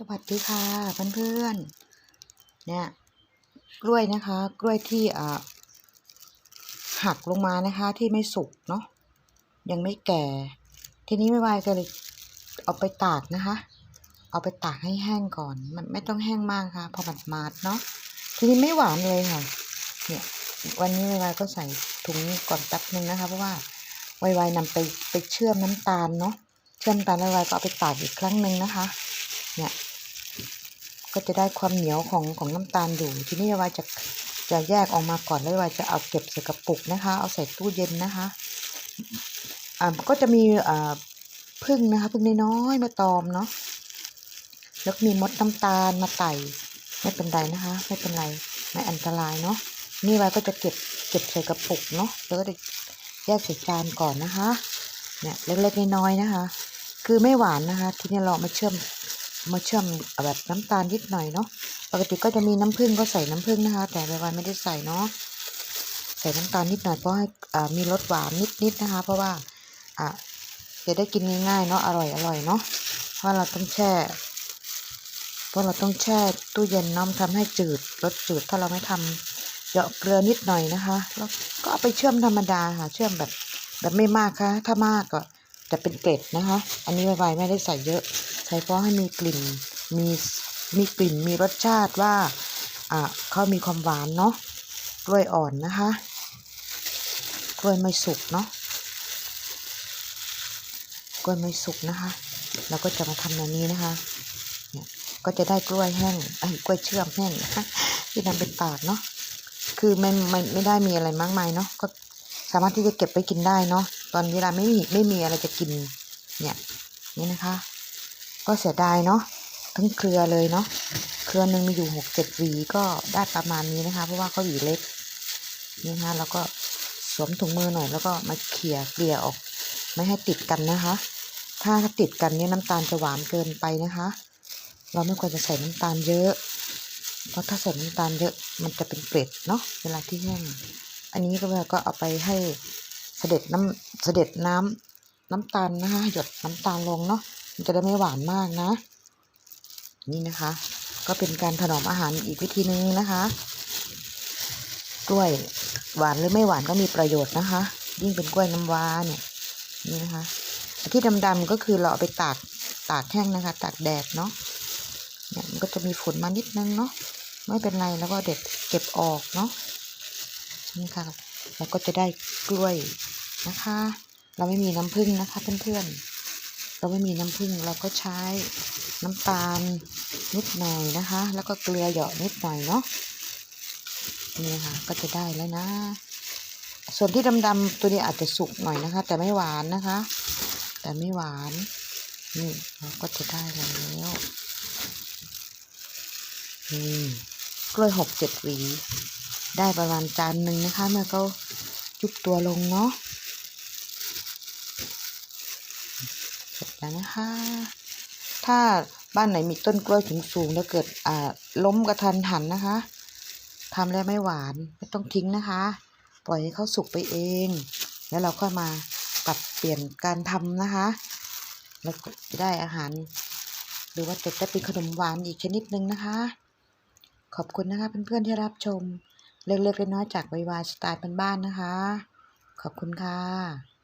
สวัสดีค่ะเพื่อนๆเนี่ยกล้วยนะคะ กล้วยที่อ่าหักลงมานะคะ ที่ไม่สุกเนาะยังไม่แก่ ทีนี้ไม่วายก็เลยเอาไปตากนะคะ เอาไปตากให้แห้งก่อน มันไม่ต้องแห้งมากค่ะ พอมันมาดเนาะทีนี้ไม่หวานเลยค่ะ เนี่ย วันนี้วายก็ใส่ถุงก่อนแป๊บนึงนะคะ เพราะว่าวายวายนำไปไปเชื่อมน้ำตาลเนาะเชื่อมน้ำตาลแล้ววายก็เอาไปตากอีกครั้งหนึ่งนะคะ เนี่ยก็จะได้ความเหนียวของของน้ำตาลอยู่ ทีนี้วายจะจะแยกออกมาก่อนแล้ววายจะเอาเก็บใส่กระปุกนะคะ เอาใส่ตู้เย็นนะคะอ่าก็จะมีอ่าพึ่งนะคะพึ่งน้อยๆมาตอมเนาะแล้วมีมดน้ำตาลมาไต่ไม่เป็นไรนะคะ ไม่เป็นไรไม่อันตรายเนาะนี่วายก็จะเก็บเก็บใส่กระปุกเนาะแล้วก็จะแยกใส่จานก่อนนะคะ เนี่ยเล็กๆน้อยๆนะคะ คือไม่หวานนะคะ ทีนี้เรามาเชื่อม มาเชื่อมแบบน้ำตาลนิดหน่อยเนาะปกติก็จะมีน้ำผึ้งก็ใส่น้ำผึ้งนะคะ แต่ใบวายไม่ได้ใส่เนาะใส่น้ำตาลนิดหน่อยเพราะให้มีรสหวานนิดๆนะคะ เพราะว่าอะจะได้กินง่ายๆเนาะอร่อยอร่อยเนาะเพราะเราต้องแช่เพราะเราต้องแช่ตู้เย็นน้ำทำให้จืดรสจืดถ้าเราไม่ทำเหยาะเกลือนิดหน่อยนะคะ แล้วก็เอาไปเชื่อมธรรมดาค่ะ เชื่อมแบบแบบไม่มากค่ะ ถ้ามากก็จะเป็นเกล็ดนะคะ อันนี้ไวๆไม่ได้ใส่เยอะ ใส่เพราะให้มีกลิ่นมีมีกลิ่นมีรสชาติว่าอ่าเขามีความหวานเนาะกล้วยอ่อนนะคะกล้วยไม่สุกเนาะกล้วยไม่สุกนะคะเราก็จะมาทำแบบนี้นะคะเนี่ยก็จะได้กล้วยแห้งไอ้กล้วยเชื่อมแห้งนะคะที่นำเป็นตากเนาะคือไมันมันไม่ได้มีอะไรมากมายเนาะก็สามารถที่จะเก็บไปกินได้เนาะตอนเวลาไม่มีไม่มีอะไรจะกินเนี่ยนี่นะคะ ก็เสียดายเนาะทั้งเครือเลยเนาะเครือหนึ่งมีอยู่หกเจ็ดหวีก็ได้ประมาณนี้นะคะ เพราะว่าเขาหวีเล็กนี่นะแล้วก็สวมถุงมือหน่อย แล้วก็มาเขี่ยเกลี่ยออก ไม่ให้ติดกันนะคะ ถ้าติดกันเนี่ยน้ำตาลจะหวานเกินไปนะคะ เราไม่ควรจะใส่น้ำตาลเยอะ เพราะถ้าใส่น้ำตาลเยอะมันจะเป็นเกล็ดเนาะเวลาที่แห้งอันนี้ก็เราก็เอาไปให้เสด็จน้ำเสด็จน้ำน้ำตาลนะคะหยดน้ำตาลลงเนาะ จะได้ไม่หวานมากนะ นี่นะคะ ก็เป็นการถนอมอาหารอีกวิธีนึงนะคะ กล้วยหวานหรือไม่หวานก็มีประโยชน์นะคะ ยิ่งเป็นกล้วยน้ำว้าเนี่ยนี่นะคะ ที่ดำๆก็คือเราเอาไปตากตากแห้งนะคะ ตากแดดเนาะเนี่ยมันก็จะมีฝุ่นมานิดนึงเนาะไม่เป็นไรแล้วก็เด็ดเก็บออกเนาะนี่ค่ะแล้วก็จะได้กล้วยนะคะ เราไม่มีน้ำผึ้งนะคะเพื่อนๆ เราไม่มีน้ำผึ้งเราก็ใช้น้ำตาลนิดหน่อยนะคะ แล้วก็เกลือหยาะนิดหน่อยเนาะนี่ค่ะก็จะได้แล้วนะ ส่วนที่ดำๆตัวนี้อาจจะสุกหน่อยนะคะ แต่ไม่หวานนะคะ แต่ไม่หวานนี่เราก็จะได้แล้วนี่กล้วยหกเจ็ดหวี ได้ประมาณจานหนึ่งนะคะ เมื่อเขายุบตัวลงเนาะ เสร็จแล้วนะคะ ถ้าบ้านไหนมีต้นกล้วยสูงๆแล้วเกิดอ่าล้มกระทันหันนะคะทำแล้วไม่หวานไม่ต้องทิ้งนะคะ ปล่อยให้เขาสุกไปเอง แล้วเราค่อยมาปรับเปลี่ยนการทำนะคะแล้วก็จะได้อาหาร หรือว่าจะได้เป็นขนมหวานอีกชนิดหนึ่งนะคะ ขอบคุณนะคะเพื่อนๆที่รับชม เล็กๆน้อยๆจากวายวาสไตล์บ้านๆนะคะ ขอบคุณค่ะ